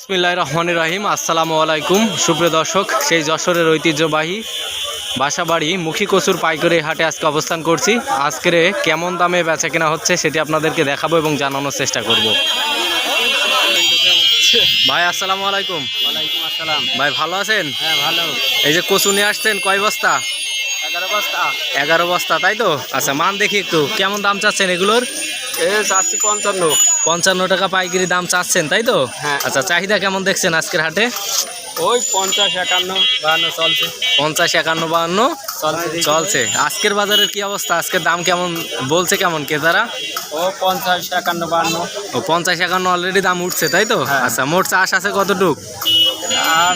বিসমিল্লাহ রহমান রাহিম আসসালামু আলাইকুম। সুপ্রিয় দর্শক সেই যশোরের ঐতিহ্যবাহী বাসাবাড়ি মুখী কচুর পাইকারি হাটে আজকে অবস্থান করছি। আজকের কেমন দামে বেচা কেনা হচ্ছে সেটি আপনাদেরকে দেখাবো এবং জানানোর চেষ্টা করব। ভাই আসসালামু আলাইকুম। ওয়ালাইকুম আসসালাম। ভাই ভালো আছেন? হ্যাঁ ভালো। এই যে কচু নিয়ে আসছেন কয় বস্তা? এগারো বস্তা। এগারো বস্তা তাই তো? আচ্ছা মান দেখি একটু। কেমন দাম চাচ্ছেন এগুলোর? এ চারশি পঞ্চান্ন। পঞ্চান্ন টাকা পাইকারি দাম চাচ্ছেন তাই তো? হ্যাঁ। আচ্ছা চাহিদা কেমন দেখছেন আজকের হাটে? ওই পঞ্চাশ একান্ন বাহান্ন চলছে। পঞ্চাশ একান্ন বাহান্ন চলছে। চলছে। আজকের বাজারের কি অবস্থা? আজকের দাম কেমন বলছে কেমন ক্রেতারা? ও পঞ্চাশ একান্ন বাহান্ন। ও পঞ্চাশ একান্ন অলরেডি দাম উঠছে তাই তো? হ্যাঁ। আচ্ছা মোট চাষ আছে কতটুক? আর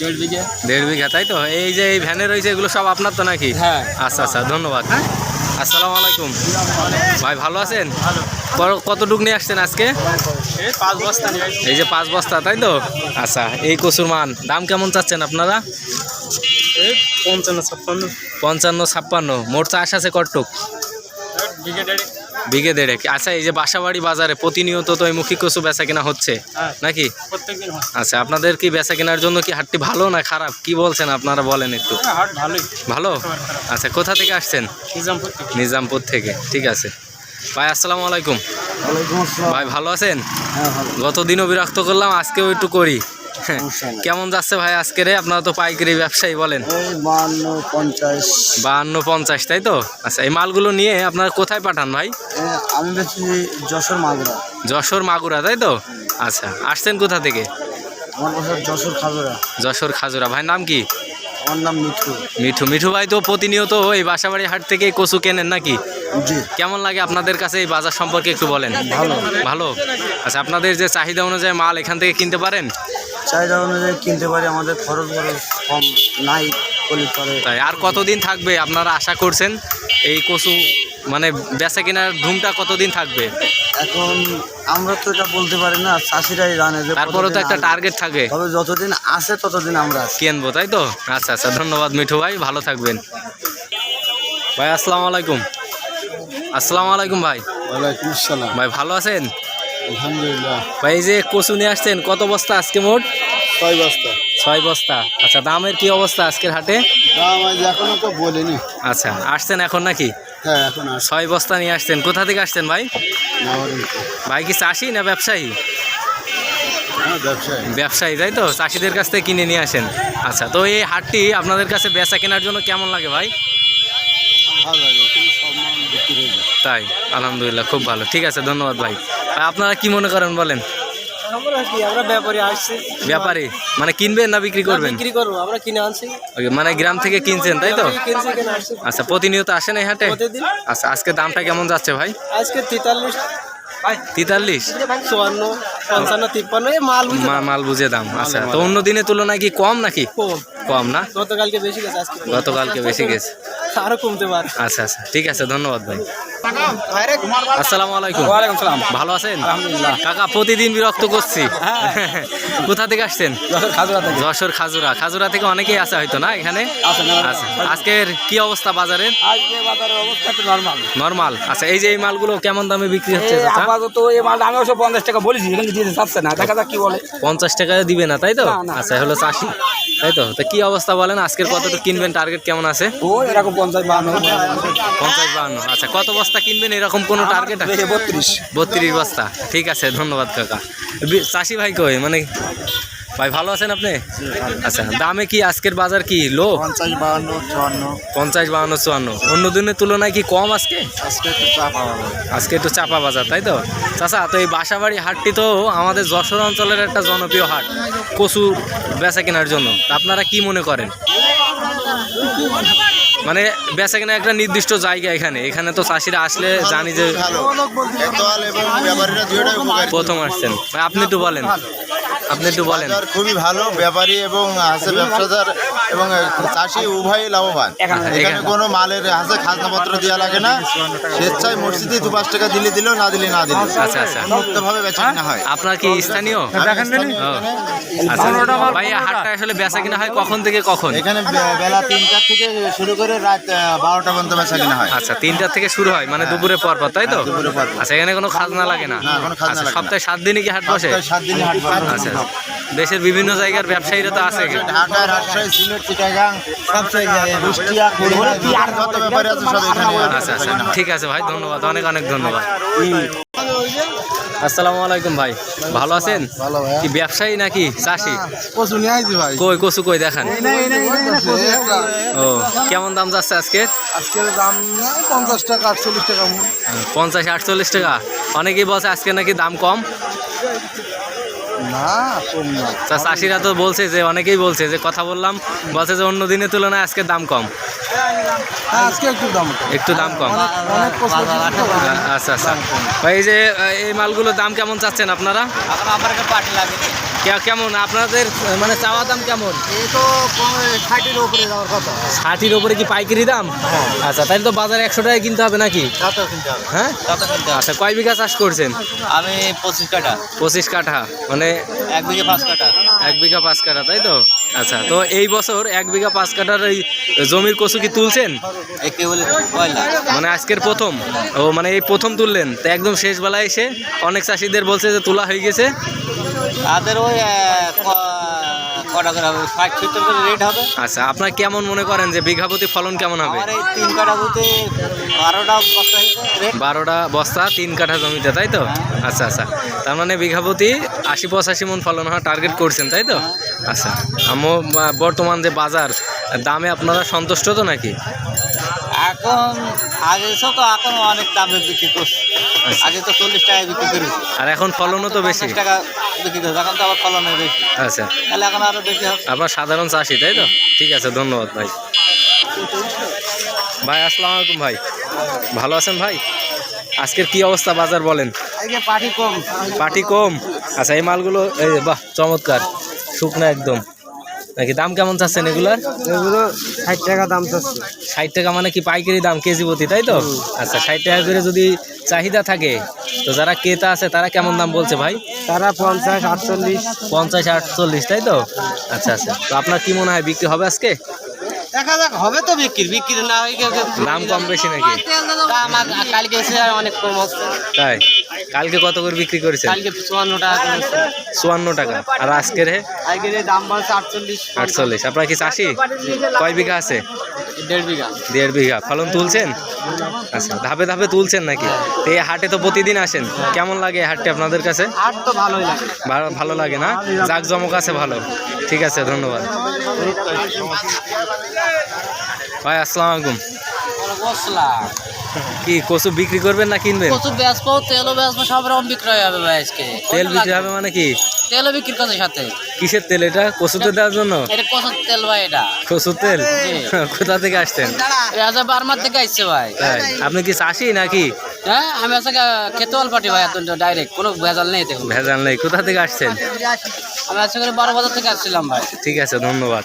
দেড় বিঘে। দেড় বিঘা তাই তো? এই যে এই ভ্যানে রয়েছে এগুলো সব আপনার তো নাকি? হ্যাঁ। আচ্ছা আচ্ছা ধন্যবাদ। হ্যাঁ? আসসালামু আলাইকুম। ভাই ভালো আছেন? ভালো। ক- কতটুক নিয়ে আসছেন আজকে? এই পাঁচ বস্তা নিয়ে এই যে পাঁচ বস্তা তাই তো? আচ্ছা এই কচুর মান দাম কেমন চাচ্ছেন আপনারা? পঞ্চান্ন ছাপ্পান্ন। পঞ্চান্ন ছাপ্পান্ন মোট চাষ আছে কটটুক বিঘে দেড়ে দেড়েক। আচ্ছা এই যে বাসাবাড়ি বাজারে প্রতিনিয়ত তো এই মুখী কচু বেচা কেনা হচ্ছে নাকি? আচ্ছা আপনাদের কি বেচা কেনার জন্য কি হাটটি ভালো না খারাপ? কি বলছেন আপনারা বলেন একটু। হ্যাঁ, ভালো? আচ্ছা কোথা থেকে আসছেন? নিজামপুর থেকে ঠিক আছে। ভাই আসসালামু আলাইকুম। ভাই ভালো আছেন? হ্যাঁ গতদিনও বিরক্ত করলাম আজকেও একটু করি। কেমন যাচ্ছে ভাই আজকে রে? আপনারা তো পাইকারি ব্যবসায়ী বলেন। বাহান্ন পঞ্চাশ। বাহান্ন পঞ্চাশ তাই তো? আচ্ছা এই মালগুলো নিয়ে আপনারা কোথায় পাঠান ভাই? আমি যশোর মাগুরা। যশোর মাগুরা তাই তো? আচ্ছা আসছেন কোথা থেকে? আমার যশোর খাজুরা। যশোর খাজুরা। ভাই নাম কি? আমার নাম মিঠু। মিঠু। মিঠু ভাই তো প্রতিনিয়ত এই বাসাবাড়ি হাট থেকে কচু কেনেন নাকি? জি। কেমন লাগে আপনাদের কাছে এই বাজার সম্পর্কে একটু বলেন? ভালো। ভালো? আচ্ছা আপনাদের যে চাহিদা অনুযায়ী মাল এখান থেকে কিনতে পারেন? চাহিদা অনুযায়ী কিনতে পারি আমাদের খরচ খরচ কম নাই তাই আর কতদিন থাকবে আপনারা আশা করছেন এই কচু মানে বেচা কেনার ধুমটা কতদিন থাকবে? এখন আমরা তো এটা বলতে পারি না চাষিরাই জানে যে তারপরেও তো একটা টার্গেট থাকে। তবে যতদিন আসে ততদিন আমরা আছি। কিনবো তাই তো? আচ্ছা আচ্ছা ধন্যবাদ মিঠু ভাই ভালো থাকবেন। ভাই আসসালামু আলাইকুম। আসসালামু আলাইকুম ভাই। ওয়ালাইকুম আসসালাম। ভাই ভালো আছেন? আলহামদুলিল্লাহ। ভাই এই যে কচু নিয়ে আসছেন কত বস্তা আজকে মোট? ছয় বস্তা। ছয় বস্তা। আচ্ছা দামের কি অবস্থা আজকের হাটে? দাম আজ এখনও তো বলিনি। আচ্ছা আসছেন এখন নাকি? হ্যাঁ এখন আস ছয় বস্তা নিয়ে আসছেন। কোথা থেকে আসছেন ভাই? ভাই কি চাষি না ব্যবসায়ী? হ্যাঁ ব্যবসায়ী। ব্যবসায়ী তাই তো? চাষিদের কাছ থেকে কিনে নিয়ে আসেন। আচ্ছা তো এই হাটটি আপনাদের কাছে বেচা কেনার জন্য কেমন লাগে ভাই? ভালো লাগে তাই আলহামদুলিল্লাহ খুব ভালো। ঠিক আছে ধন্যবাদ ভাই। আপনারা কি মনে করেন বলেন? আমরা কি আমরা ব্যাপারে আসছি। ব্যাপারী? মানে কিনবেন না বিক্রি করবেন? বিক্রি করব আমরা কিনে আনছি। ওকে, মানে গ্রাম থেকে কিনছেন তাই তো? কিনছি কিনে আসছি আচ্ছা প্রতিনিয়ত আসেন এই হাটে? প্রতিদিন। আচ্ছা আজকে দামটা কেমন যাচ্ছে ভাই? আজকে তেতাল্লিশ। তেতাল্লিশ? চুয়ান্ন পঞ্চান্ন তিপ্পান্ন মাল বুঝে মাল বুঝে দাম আচ্ছা তো অন্য দিনের তুলনায় কি কম নাকি? কম। কম না? গতকালকে বেশি গেছে গতকালকে বেশি গেছে। আরও কমতে পারে। আচ্ছা আচ্ছা ঠিক আছে ধন্যবাদ ভাই। আসসালামু আলাইকুম। ওয়ালাইকুম সালাম। ভালো আছেন? আলহামদুলিল্লাহ। কাকা প্রতিদিন বিরক্ত করছি। কোথা থেকে আসছেন? যশোর খাজুরা খাজুরা। থেকে অনেকেই আসে হয়তো না এখানে? আচ্ছা আজকের কি অবস্থা বাজারের? আজকে বাজারের অবস্থা একটু নর্মাল নর্মাল আচ্ছা এই যে এই মালগুলো কেমন দামে বিক্রি হচ্ছে আপাতত এই মালটা আমি অবশ্য পঞ্চাশ টাকা বলেছি কিন্তু দিতে চাচ্ছে না। দেখা যাক কি বলে। পঞ্চাশ টাকা দিবে না তাই তো। আচ্ছা হলো চাষি। তাই তো? তো কি অবস্থা বলেন? আজকের কতটুকু কিনবেন? টার্গেট কেমন আছে? ও এরকম পঞ্চাশ বাহান্ন। পঞ্চাশ বাহান্ন আচ্ছা। কত বস্তা কিনবেন? এরকম কোনো টার্গেট আছে? বত্রিশ। বত্রিশ বস্তা। ঠিক আছে ধন্যবাদ কাকা। চাষি ভাই কই? মানে ভাই ভালো আছেন আপনি? আচ্ছা দামে কি আজকের বাজার কি? লো? পঞ্চাশ বাহান্ন চুয়ান্ন। পঞ্চাশ বাহান্ন চুয়ান্ন। অন্য দিনের তুলনায় কি কম আজকে? আজকে একটু চাপ হবে আজকে একটু চাপা বাজার তাই তো? চাচা তো এই বাসাবাড়ি হাটটি তো আমাদের যশোর অঞ্চলের একটা জনপ্রিয় হাট কচু বেচা কেনার জন্য। আপনারা কি মনে করেন? মানে বেচা কিনা একটা নির্দিষ্ট জায়গা এখানে। এখানে তো চাষিরা আসলে জানি যে প্রথম আসছেন। আপনি তো বলেন। আপনি একটু বলেন। বাজার খুবই ভালো ব্যাপারী এবং হাসে ব্যবসাদার এবং চাষি উভয়ই লাভবান। এখানে কোনো মালের হাসে খাজনাপত্র দেওয়া লাগে না। স্বেচ্ছায় মসজিদে দু পাঁচ টাকা দিলে দিলেও না দিলে না দিলে। আচ্ছা, আচ্ছা। মুক্তভাবে বেচা কিনা হয়। আপনার কি স্থানীয়? ও, এখানে- আচ্ছা ভাই হাটটা আসলে বেচা কিনা হয় কখন থেকে কখন? এখানে বেলা তিনটা থেকে শুরু করে রাত বারোটা পর্যন্ত বেচা কিনা হয়। আচ্ছা তিনটার থেকে শুরু হয় মানে দুপুরে পর পর তাই তো? হ্যাঁ। আচ্ছা এখানে কোনো খাজনা লাগে না? না, আচ্ছা, সপ্তাহে সাত দিনই কি হাট বসে? সাত দিনই হাট বসে। আচ্ছা। দেশের বিভিন্ন জায়গার ব্যবসায়ীরা তো আছে ঢাকা রাজশাহী সিলেট চিটাগাং সব জায়গায় কুষ্টিয়া খুলনা ব্যাপারে আছে সব এখানে আচ্ছা আচ্ছা। ঠিক আছে ভাই ধন্যবাদ। অনেক অনেক ধন্যবাদ। আসসালামু আলাইকুম ভাই। ভালো আছেন? ভালো ভাই। কি ব্যবসায়ী নাকি চাষি? কচু নিয়ে আইছি ভাই। কই কচু কই দেখান। ও কেমন দাম যাচ্ছে আজকে? আজকের দাম পঞ্চাশ টাকা আটচল্লিশ টাকা। পঞ্চাশ আটচল্লিশ টাকা। অনেকেই বলছে আজকে নাকি দাম কম। না কম না চাষিরা তো বলছে যে, অনেকেই বলছে যে, কথা বললাম। বলছে যে, অন্য দিনের তুলনায় আজকে দাম কম। আজকে একটু দাম একটু দাম কম। আচ্ছা আচ্ছা ভাই এই যে এই মালগুলোর দাম কেমন চাচ্ছেন আপনারা? কেমন? আপনাদের মানে চাওয়া দাম কেমন? এই উপরে যাওয়ার কথা। ষাটির ওপরে কি পাইকারি দাম? আচ্ছা তাহলে তো বাজারে একশো টাকায় কিনতে হবে নাকি? হ্যাঁ? আচ্ছা কয় বিঘা চাষ করছেন? আমি পঁচিশ কাটা পঁচিশ কাঠা মানে এক বিঘে পাঁচ কাটা এক বিঘা পাঁচ কাটা তাই তো? আচ্ছা তো এই বছর এক বিঘা পাঁচ কাটার এই জমির কচু কি তুলছেন? মানে আজকের প্রথম? ও মানে এই প্রথম তুললেন। তো একদম শেষ বেলায় এসে অনেক চাষিদের বলছে যে তোলা হয়ে গেছে। তাদের ওই কটা করে হবে? ষাট সত্তর করে রেট হবে। আচ্ছা আপনার কেমন মনে করেন যে বিঘা প্রতি ফলন কেমন হবে? আমার এই তিন কাটা বলতে বারোটা বস্তা রেট বারোটা বস্তা তিন কাঠা জমিতে তাই তো? আচ্ছা আচ্ছা। তার মানে বিঘা প্রতি আশি পঁচাশি মন ফলন হওয়ার টার্গেট করছেন তাই তো? আচ্ছা। আমো বর্তমান যে বাজার দামে আপনারা সন্তুষ্ট তো নাকি? এখন আগে সব তো এখন অনেক দামে বিক্রি করছে। আচ্ছা। আগে তো চল্লিশ টাকায় বিক্রি করেছে আর এখন ফলনও তো বেশি। টাকা বিক্রি করছে এখন তো আবার ফলনের বেশি। আচ্ছা। তাহলে এখন আরও বেশি হবে। আপনার সাধারণ চাষি তাই তো? ঠিক আছে ধন্যবাদ ভাই। ভাই আসসালামু আলাইকুম ভাই। ভালো আছেন ভাই? আজকের কি অবস্থা বাজার বলেন? পাটি কম। পাটি কম? আচ্ছা এই মালগুলো এই বাহ চমৎকার। শুকনো একদম। নাকি দাম কেমন চাচ্ছেন এগুলার? এগুলো ষাট টাকা দাম চাচ্ছে। ষাট টাকা মানে কি পাইকারি দাম কেজি প্রতি তাই তো? আচ্ছা ষাট টাকা করে যদি চাহিদা থাকে তো যারা ক্রেতা আছে তারা কেমন দাম বলছে ভাই? তারা পঞ্চাশ আটচল্লিশ। পঞ্চাশ আটচল্লিশ তাই তো? আচ্ছা আচ্ছা। তো আপনার কি মনে হয় বিক্রি হবে আজকে? দেখা যাক হবে তো বিক্রি বিক্রি না হয়ে দাম কম বেশি নাকি? দাম আর কালকে অনেক কম হচ্ছে। তাই? কালকে কত করে বিক্রি করেছেন? কালকে চুয়ান্ন টাকা করে হচ্ছে। চুয়ান্ন টাকা। আর আজকের হে? আজকে যে দাম বলছে আটচল্লিশ। আটচল্লিশ। আপনার কি চাষি? কয় বিঘা আছে? দেড় বিঘা। দেড় বিঘা। ফলন তুলছেন? আচ্ছা ধাপে ধাপে তুলছেন নাকি? তো এই হাটে তো প্রতিদিন আসেন। কেমন লাগে এই হাটটি আপনাদের কাছে? আট তো ভালোই লাগে। ভালো লাগে না? জাক জমক আছে ভালো। ঠিক আছে ধন্যবাদ। ভাই আসসালামু আলাইকুম। কি কচু বিক্রি করবেন না কিনবেন? কচু বেচবো তেলও বেচবো সব রকম বিক্রয় হবে ভাই আজকে। তেল বিক্রি হবে মানে কি? তেলও বিক্রি করছে সাথে। কিসের তেল এটা? কচুতে দেওয়ার জন্য? এটা কচুর তেল ভাই এটা। কচুর তেল? কোথা থেকে আসছেন? রাজা বারমার থেকে আসছে ভাই। আপনি কি চাষি নাকি? হ্যাঁ আমি আজকে খেতোয়াল পাটি ভাই এত ডাইরেক্ট কোনো ভেজাল নেই দেখুন ভেজাল নেই। কোথা থেকে আসছেন? আমি আজকে বারো বাজার থেকে আসছিলাম ভাই। ঠিক আছে ধন্যবাদ।